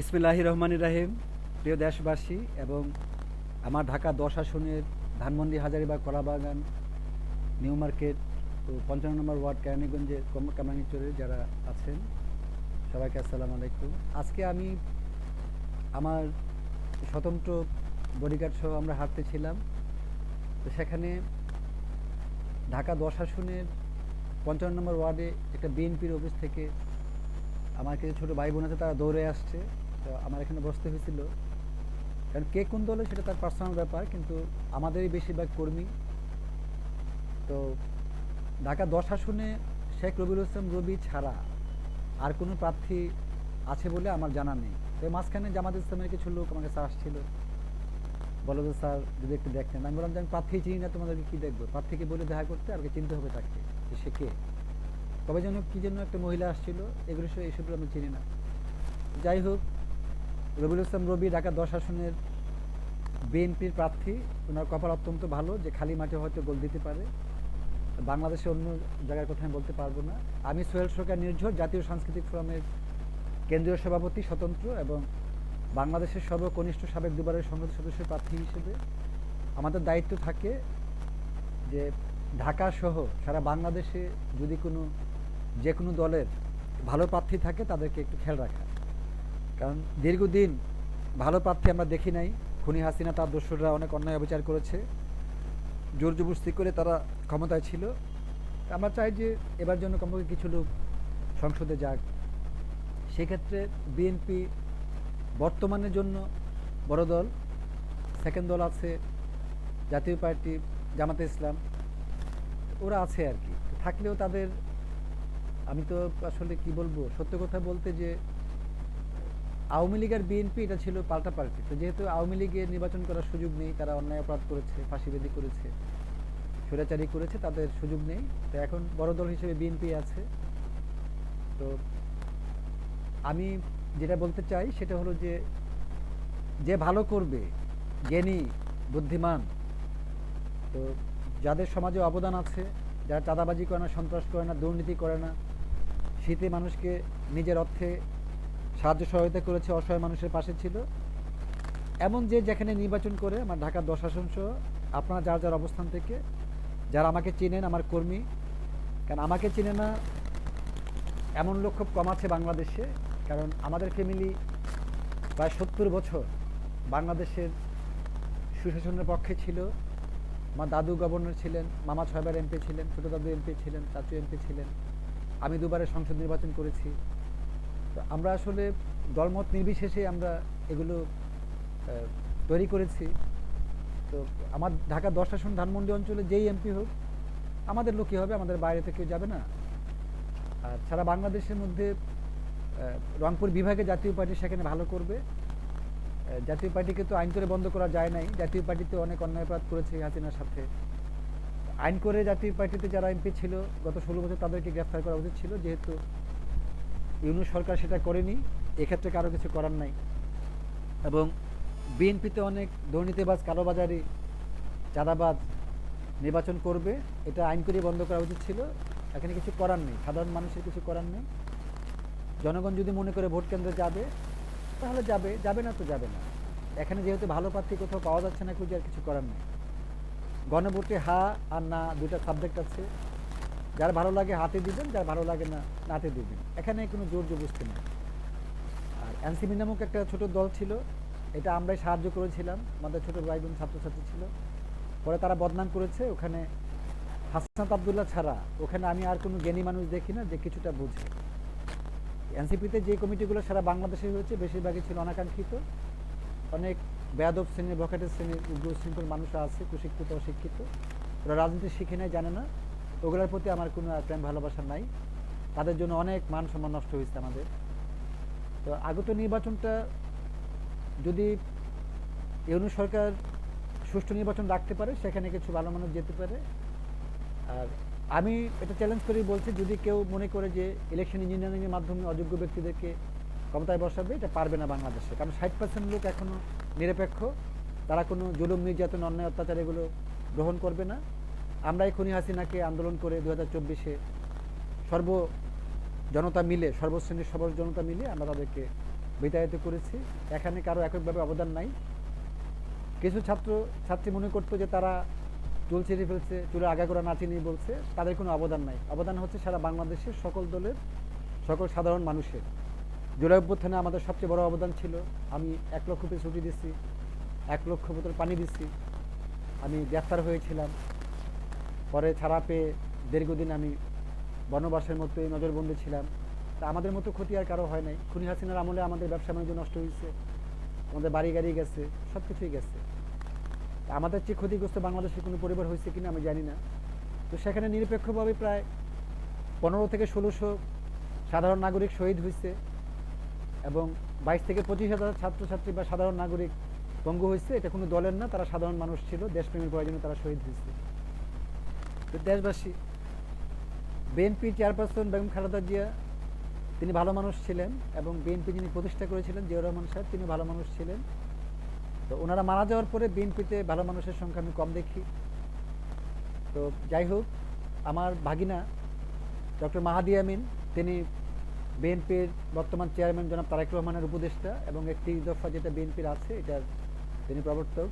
বিসমিল্লাহ রহমান রাহিম। প্রিয় দেশবাসী এবং আমার ঢাকা দশ আসনের ধানমন্ডি, হাজারিবাগ, কলাবাগান, নিউ মার্কেট ও পঞ্চান্ন নম্বর ওয়ার্ড, কেরানীগঞ্জের কামাঙ্গিচরের যারা আছেন, সবাইকে আসসালামু আলাইকুম। আজকে আমি আমার স্বতন্ত্র বডিগার্ড সহ আমরা হাঁটতেছিলাম তো সেখানে ঢাকা দশ আসনের পঞ্চান্ন নম্বর ওয়ার্ডে একটা বিএনপির অফিস থেকে আমার কিছু ছোটো ভাই বোন আছে, তারা দৌড়ে আসছে। তো আমার এখানে বসতে হয়েছিল। কারণ কে কোন দলে সেটা তার পার্সোনাল ব্যাপার, কিন্তু আমাদেরই বেশিরভাগ কর্মী। তো ঢাকা দশ আসনে শেখ রবিউল ইসলাম রবি ছাড়া আর কোনো প্রার্থী আছে বলে আমার জানা নেই। তো মাঝখানে জামাত ইসলামের কিছু লোক আমার কাছে আসছিল। বলো যে স্যার যদি একটু দেখতেন। আমি বললাম যে, আমি প্রার্থী চিনি না, তোমাদেরকে কী দেখব? প্রার্থীকে বলে দেখা করতে আর কি চিনতে হবে তাকে, যে সে কে। কবে যেন কী জন্য একটা মহিলা আসছিল, এগুলো সব এইসবগুলো আমি চিনি না। যাই হোক রবিউল ইসলাম রবি ঢাকা দশ আসনের বিএনপির প্রার্থী। ওনার কপাল অত্যন্ত ভালো, যে খালি মাঠে হয়তো গোল দিতে পারে। বাংলাদেশে অন্য জায়গার কথা আমি বলতে পারব না। আমি সোহেল সরকার নির্ঝর, জাতীয় সাংস্কৃতিক ফোরামের কেন্দ্রীয় সভাপতি, স্বতন্ত্র এবং বাংলাদেশের সর্বকনিষ্ঠ সাবেক দুবারের সংসদ সদস্য প্রার্থী হিসেবে। আমাদের দায়িত্ব থাকে যে ঢাকা সহ সারা বাংলাদেশে যদি কোনো, যে কোনো দলের ভালো প্রার্থী থাকে, তাদেরকে একটু খেয়াল রাখা। কারণ দীর্ঘদিন ভালো প্রার্থী আমরা দেখি নাই। খুনি হাসিনা, তার দোসররা অনেক অন্যায় অবিচার করেছে। জোর জবরদস্তি করে তারা ক্ষমতায় ছিল। আমরা চাই যে এবার জন্য কমপক্ষে কিছু লোক সংসদে যাক। সেক্ষেত্রে বিএনপি বর্তমানের জন্য বড় দল সেকেন্ড দল আছে, জাতীয় পার্টি, জামাতে ইসলাম, ওরা আছে আর কি। থাকলেও তাদের, আমি তো আসলে কি বলব, সত্য কথা বলতে যে আওয়ামী লীগ আর বিএনপি এটা ছিল পাল্টা পাল্টি। তো যেহেতু আওয়ামী লীগের নির্বাচন করার সুযোগ নেই, তারা অন্যায় অপরাধ করেছে ফাঁসিবেদি করেছে, স্বৈরাচারী করেছে, তাদের সুযোগ নেই। তো এখন বড় দল হিসেবে বিএনপি আছে। তো আমি যেটা বলতে চাই সেটা হলো যে যে ভালো করবে, জ্ঞানী, বুদ্ধিমান, তো যাদের সমাজে অবদান আছে, যারা চাঁদাবাজি করে না, সন্ত্রাস করে না, দুর্নীতি করে না, শীতে মানুষকে নিজের অর্থে সাহায্য সহায়তা করেছে অসহায় মানুষের পাশে ছিল। এমন যে যেখানে নির্বাচন করে আমার ঢাকার দশ আসন সহ আপনারা যার যার অবস্থান থেকে, যারা আমাকে চেনেন, আমার কর্মী, কারণ আমাকে চেনে না, এমন লোক খুব কম আছে বাংলাদেশে, কারণ আমাদের ফ্যামিলি প্রায় সত্তর বছর বাংলাদেশের সুশাসনের পক্ষে ছিল। আমার দাদু গভর্নর ছিলেন, মামা ছয়বার এমপি ছিলেন, ছোটো দাদু এমপি ছিলেন, চাচু এমপি ছিলেন। আমি দুবারে সংসদ নির্বাচন করেছি। আমরা আসলে দলমত নির্বিশেষে আমরা এগুলো তৈরি করেছি। তো আমার ঢাকা দশ আসন ধানমন্ডি অঞ্চলে যেই এমপি হোক, আমাদের লোকই হবে, আমাদের বাইরে থেকে যাবে না। আর সারা বাংলাদেশের মধ্যে রংপুর বিভাগে জাতীয় পার্টি সেখানে ভালো করবে। জাতীয় পার্টিকে তো আইন করে বন্ধ করা যায় নাই। জাতীয় পার্টিতে অনেক অন্যায় অপরাধ করেছে হাসিনার সাথে। আইন করে জাতীয় পার্টিতে যারা এমপি ছিল, গত ষোলো বছর তাদেরকে গ্রেফতার করা উচিত ছিল, যেহেতু ইউনু সরকার সেটা করেনি, এক্ষেত্রে কারও কিছু করার নাই। এবং বিএনপিতে অনেক দুর্নীতিবাজ, কালোবাজারি, চাঁদাবাজ নির্বাচন করবে, এটা আইন করে বন্ধ করা উচিত ছিল। এখানে কিছু করার নেই, সাধারণ মানুষের কিছু করার নেই। জনগণ যদি মনে করে ভোট কেন্দ্রে যাবে, তাহলে যাবে যাবে না তো যাবে না। এখানে যেহেতু ভালো প্রার্থী কোথাও পাওয়া যাচ্ছে না, খুঁজে আর কিছু করার নেই। গণভোটে হা আর না দুইটা সাবজেক্ট আছে। যার ভালো লাগে হাতে দিবেন, যার ভালো লাগে না, নাতে দিবেন। এখানে কোনো জোর জবস্তি নেই। আর এনসিপি নামক একটা ছোট দল ছিল, এটা আমরাই সাহায্য করেছিলাম। আমাদের ছোটো ভাই বোন ছাত্রছাত্রী ছিল। পরে তারা বদনাম করেছে, ওখানে হাসনাত আবদুল্লাহ ছাড়া। ওখানে আমি আর কোনো জ্ঞানী মানুষ দেখি না, যে কিছুটা বুঝে। এনসিপিতে যে কমিটিগুলো সারা বাংলাদেশে হয়েছে, বেশিরভাগই ছিল অনাকাঙ্ক্ষিত। অনেক বেয়াদব শ্রেণির বখাটের শ্রেণির উগ্র শৃঙ্খল মানুষ আছে, কুশিক্ষিত, অশিক্ষিত। ওরা রাজনীতি শিখে নেয়, জানে না। ওগুলোর প্রতি আমার কোনো প্রেম ভালোবাসা নাই। তাদের জন্য অনেক মান সম্মান নষ্ট হয়েছে আমাদের। তো আগত নির্বাচনটা যদি ইউনু সরকার সুষ্ঠু নির্বাচন রাখতে পারে, সেখানে কিছু ভালো মানুষ যেতে পারে। আর আমি এটা চ্যালেঞ্জ করেই বলছি, যদি কেউ মনে করে যে ইলেকশন ইঞ্জিনিয়ারিংয়ের মাধ্যমে অযোগ্য ব্যক্তিদেরকে ক্ষমতায় বসাবে, এটা পারবে না বাংলাদেশে। কারণ ষাট পার্সেন্ট লোক এখনও নিরপেক্ষ, তারা কোনো জুলুম, নির্যাতন, অন্যায়, অত্যাচার এগুলো গ্রহণ করবে না। আমরাই খুনি হাসিনাকে আন্দোলন করে দু হাজার চব্বিশে সর্ব জনতা মিলে, সর্বশ্রেণীর সর্ব জনতা মিলে আমরা তাদেরকে বিতাড়িত করেছি। এখানে কারও এককভাবে অবদান নাই। কিছু ছাত্র, ছাত্রী মনে করতো যে তারা চুল ছিঁড়ে ফেলছে চুলে আগাগোড়া নাচিয়ে নিয়ে বলছে। তাদের কোনো অবদান নাই। অবদান হচ্ছে সারা বাংলাদেশের সকল দলের, সকল সাধারণ মানুষের। জুলাই অভ্যুত্থানে আমাদের সবচেয়ে বড় অবদান ছিল। আমি এক লক্ষ পিস রুটি দিচ্ছি এক লক্ষ বোতল পানি দিচ্ছি আমি গ্রেফতার হয়েছিলাম। পরে ছাড়া পেয়ে দীর্ঘদিন আমি বনবাসের মতোই নজরবন্দি ছিলাম। তা আমাদের মতো ক্ষতি আর কারও হয় নাই। খুনি হাসিনার আমলে আমাদের ব্যবসা বাণিজ্য নষ্ট হয়েছে আমাদের বাড়ি গাড়ি গেছে সব কিছুই গেছে আমাদের চেয়ে ক্ষতিগ্রস্ত বাংলাদেশের কোনো পরিবার হয়েছে কিনা আমি জানি না। তো সেখানে নিরপেক্ষভাবে প্রায় পনেরো থেকে ষোলোশো সাধারণ নাগরিক শহীদ হয়েছে এবং বাইশ থেকে পঁচিশ হাজার ছাত্রছাত্রী বা সাধারণ নাগরিক পঙ্গু হয়েছে এটা কোনো দলের না, তারা সাধারণ মানুষ ছিল দেশপ্রেমের প্রয়োজনে তারা শহীদ হয়েছে তো দেশবাসী, বিএনপি চেয়ারপারসন বেগম খালেদা জিয়া, তিনি ভালো মানুষ ছিলেন এবং বিএনপি যিনি প্রতিষ্ঠা করেছিলেন, জিয়াউর রহমান সাহেব, তিনি ভালো মানুষ ছিলেন। তো ওনারা মারা যাওয়ার পরে বিএনপিতে ভালো মানুষের সংখ্যা আমি কম দেখি। তো যাই হোক, আমার ভাগিনা ডক্টর মাহাদি আমিন, তিনি বিএনপির বর্তমান চেয়ারম্যান জনাব তারেক রহমানের উপদেষ্টা এবং একটি দফা যেটা বিএনপির আছে, এটার তিনি প্রবর্তক।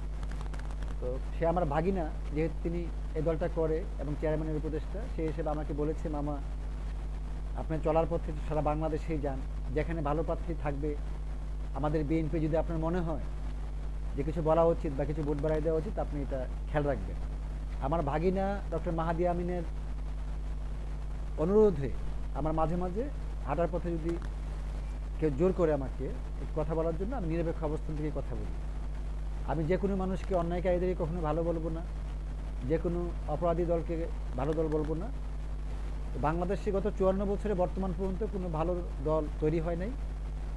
তো সে আমার ভাগিনা, যেহেতু তিনি এই দলটা করে এবং চেয়ারম্যানের উপদেষ্টা সেই হিসেবে আমাকে বলেছে, মামা, আপনি চলার পথে সারা বাংলাদেশেই যান। যেখানে ভালো প্রার্থী থাকবে, আমাদের বিএনপি যদি আপনার মনে হয় যে কিছু বলা উচিত বা কিছু ভোট বাড়াই দেওয়া উচিত, আপনি এটা খেয়াল রাখবেন। আমার ভাগিনা ডক্টর মাহাদি আমিনের অনুরোধে আমার মাঝে মাঝে হাঁটার পথে যদি কেউ জোর করে আমাকে কথা বলার জন্য, আমি নিরপেক্ষ অবস্থান থেকে কথা বলি। আমি যে কোনো মানুষকে অন্যায়কারীদেরকে কখনো ভালো বলব না। যে কোনো অপরাধী দলকে ভালো দল বলব না। বাংলাদেশে গত চুয়ান্ন বছরে বর্তমান পর্যন্ত কোনো ভালো দল তৈরি হয় নাই।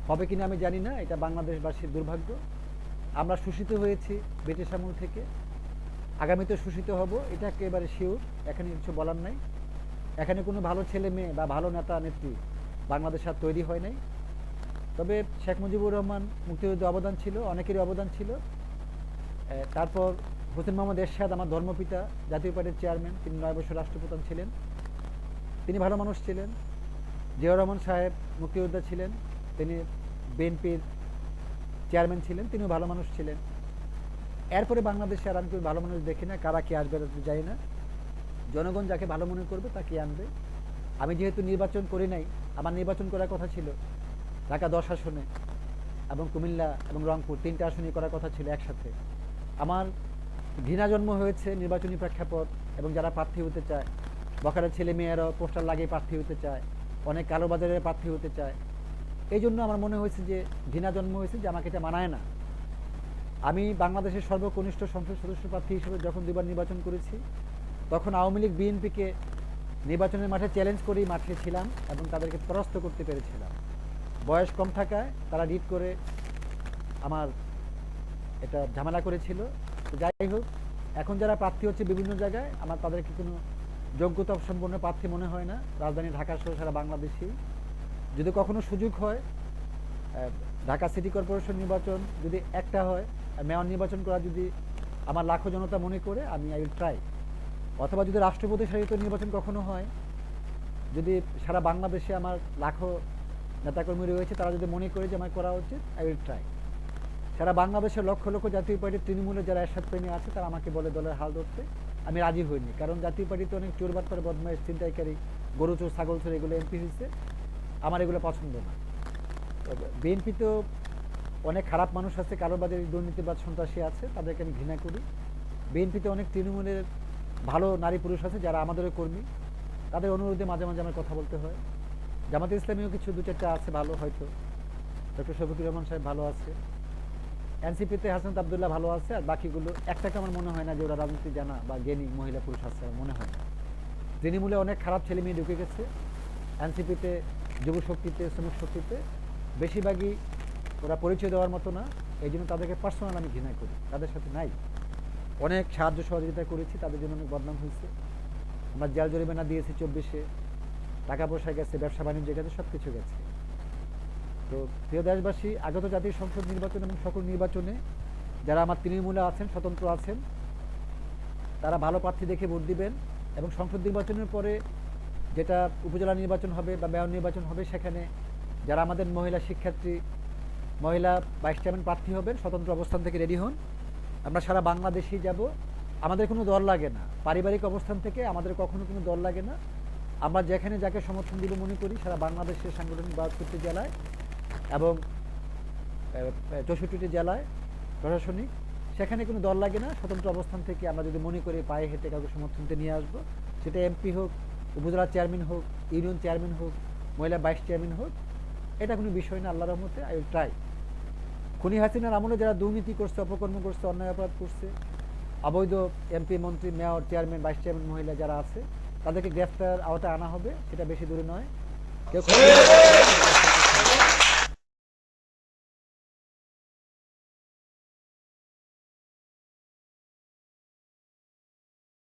হবে কিনা আমি জানি না, এটা বাংলাদেশবাসীর দুর্ভাগ্য। আমরা শোষিত হয়েছি ব্রিটিশ আমল থেকে। আগামীতে শোষিত হব, এটা একেবারে শিওর এখানে কিছু বলার নাই। এখানে কোনো ভালো ছেলে মেয়ে বা ভালো নেতা নেত্রী বাংলাদেশ আর তৈরি হয় নাই। তবে শেখ মুজিবুর রহমান মুক্তিযুদ্ধে অবদান ছিল, অনেকেরই অবদান ছিল। তারপর হোসেন মোহাম্মদ এরশাদ, আমার ধর্মপিতা, জাতীয় পার্টির চেয়ারম্যান, তিনি নয় বছর রাষ্ট্রপ্রধান ছিলেন। তিনি ভালো মানুষ ছিলেন। জিয়াউর রহমান সাহেব মুক্তিযোদ্ধা ছিলেন। তিনি বিএনপির চেয়ারম্যান ছিলেন। তিনিও ভালো মানুষ ছিলেন। এরপরে বাংলাদেশে আর আমি কেউ ভালো মানুষ দেখি না, কারা কে আসবে যাই না। জনগণ যাকে ভালো মনে করবে তাকে আনবে। আমি যেহেতু নির্বাচন করি নাই, আমার নির্বাচন করার কথা ছিল ঢাকা দশ আসনে এবং কুমিল্লা এবং রংপুর তিনটা আসনে করার কথা ছিল একসাথে। আমার ঘৃণা জন্ম হয়েছে নির্বাচনী প্রেক্ষাপট এবং যারা প্রার্থী হতে চায় বখারের ছেলে মেয়েরাও পোস্টার লাগিয়ে প্রার্থী হতে চায়, অনেক কালোবাজারে প্রার্থী হতে চায়, এই জন্য আমার মনে হয়েছে যে ঘৃণা জন্ম হয়েছে যে আমাকে এটা মানায় না। আমি বাংলাদেশের সর্বকনিষ্ঠ সংসদ সদস্য প্রার্থী হিসেবে যখন দুবার নির্বাচন করেছি, তখন আওয়ামী লীগ, বিএনপিকে নির্বাচনের মাঠে চ্যালেঞ্জ করেই মাঠে ছিলাম এবং তাদেরকে পরাস্ত করতে পেরেছিলাম। বয়স কম থাকায় তারা রিড করে আমার এটা ঝামেলা করেছিল। যাই হোক, এখন যারা প্রার্থী হচ্ছে বিভিন্ন জায়গায়, আমার তাদেরকে কোনো যোগ্যতা সম্পন্ন প্রার্থী মনে হয় না? রাজধানী, ঢাকা সহ সারা বাংলাদেশেই। যদি কখনো সুযোগ হয় ঢাকা সিটি কর্পোরেশন নির্বাচন যদি একটা হয় মেয়র নির্বাচন করা যদি আমার লাখো জনতা মনে করে, আমি আই উইল ট্রাই। অথবা যদি রাষ্ট্রপতি শাসিত নির্বাচন কখনো হয়, যদি সারা বাংলাদেশে আমার লাখো নেতাকর্মী রয়েছে, তারা যদি মনে করে যে আমার করা উচিত, আই উইল ট্রাই। সারা বাংলাদেশের লক্ষ লক্ষ জাতীয় পার্টির তৃণমূলের যারা এরশাদ প্রেমী আছে, তারা আমাকে বলে দলের হাল ধরতে। আমি রাজি হইনি, কারণ জাতীয় পার্টিতে অনেক চোরবাদ করে বদমাইশ, ছিনতাইকারী, গরু চোর, ছাগল চোর, এগুলো এমপি হয়েছে আমার এগুলো পছন্দ না। বিএনপি তো অনেক খারাপ মানুষ আছে, কারোবাদের দুর্নীতিবাদ সন্ত্রাসী আছে, তাদেরকে আমি ঘৃণা করি। বিএনপিতে অনেক তৃণমূলের ভালো নারী পুরুষ আছে, যারা আমাদেরও কর্মী। তাদের অনুরোধে মাঝে মাঝে আমার কথা বলতে হয়। জামাতে ইসলামীও কিছু দু চারটা আছে ভালো হয়তো। ডক্টর শফিকুর রহমান সাহেব ভালো আছে। এনসিপিতে হাসান আবদুল্লাহ ভালো আছে, আর বাকিগুলো একটাকে আমার মনে হয় না যে ওরা রাজনীতি জানা বা জ্ঞানী মহিলা পুরুষ আছে মনে হয় না। তৃণমূলে অনেক খারাপ ছেলে মেয়ে ঢুকে গেছে। এনসিপিতে যুব শক্তিতে শ্রমিক শক্তিতে বেশিরভাগই ওরা পরিচয় দেওয়ার মতো না, এই জন্য তাদেরকে পার্সোনাল আমি ঘৃণা করি, তাদের সাথে নাই। অনেক সাহায্য সহযোগিতা করেছি, তাদের জন্য অনেক বদনাম হয়েছে। আমরা জেল জরিমানা দিয়েছি চব্বিশে, টাকা পয়সা গেছে, ব্যবসা বাণিজ্য গেছে সব কিছু গেছে। তো প্রিয় দেশবাসী, আগত জাতীয় সংসদ নির্বাচন এবং সকল নির্বাচনে যারা আমার তৃণমূলে আছেন, স্বতন্ত্র আছেন, তারা ভালো প্রার্থী দেখে ভোট দিবেন এবং সংসদ নির্বাচনের পরে যেটা উপজেলা নির্বাচন হবে বা মেয়র নির্বাচন হবে, সেখানে যারা আমাদের মহিলা শিক্ষার্থী, মহিলা ভাইস চেয়ারম্যান প্রার্থী হবেন, স্বতন্ত্র অবস্থান থেকে রেডি হন। আমরা সারা বাংলাদেশেই যাব। আমাদের কোনো দল লাগে না। পারিবারিক অবস্থান থেকে আমাদের কখনো কোনো দল লাগে না। আমরা যেখানে যাকে সমর্থন দিব মনে করি, সারা বাংলাদেশের সাংগঠনিক বাহাত্তরটি জেলায়। এবং চৌষট্টিটি জেলায় প্রশাসনিক, সেখানে কোনো দল লাগে না, স্বতন্ত্র অবস্থান থেকে আমরা যদি মনে করি পায়ে হেঁটে কাউকে সমর্থনতে নিয়ে আসব, সেটা এমপি হোক, উপজেলা চেয়ারম্যান হোক, ইউনিয়ন চেয়ারম্যান হোক, মহিলা ভাইস চেয়ারম্যান হোক, এটা কোনো বিষয় না আল্লাহ রহমতে, আই উইল ট্রাই। খুনি হাসিনার আমলে যারা দুর্নীতি করছে, অপকর্ম করছে, অন্যায় অপরাধ করছে, অবৈধ এমপি, মন্ত্রী, মেয়র, চেয়ারম্যান, ভাইস চেয়ারম্যান মহিলা যারা আছে, তাদেরকে গ্রেফতার আওতায় আনা হবে, সেটা বেশি দূরে নয়। কেউ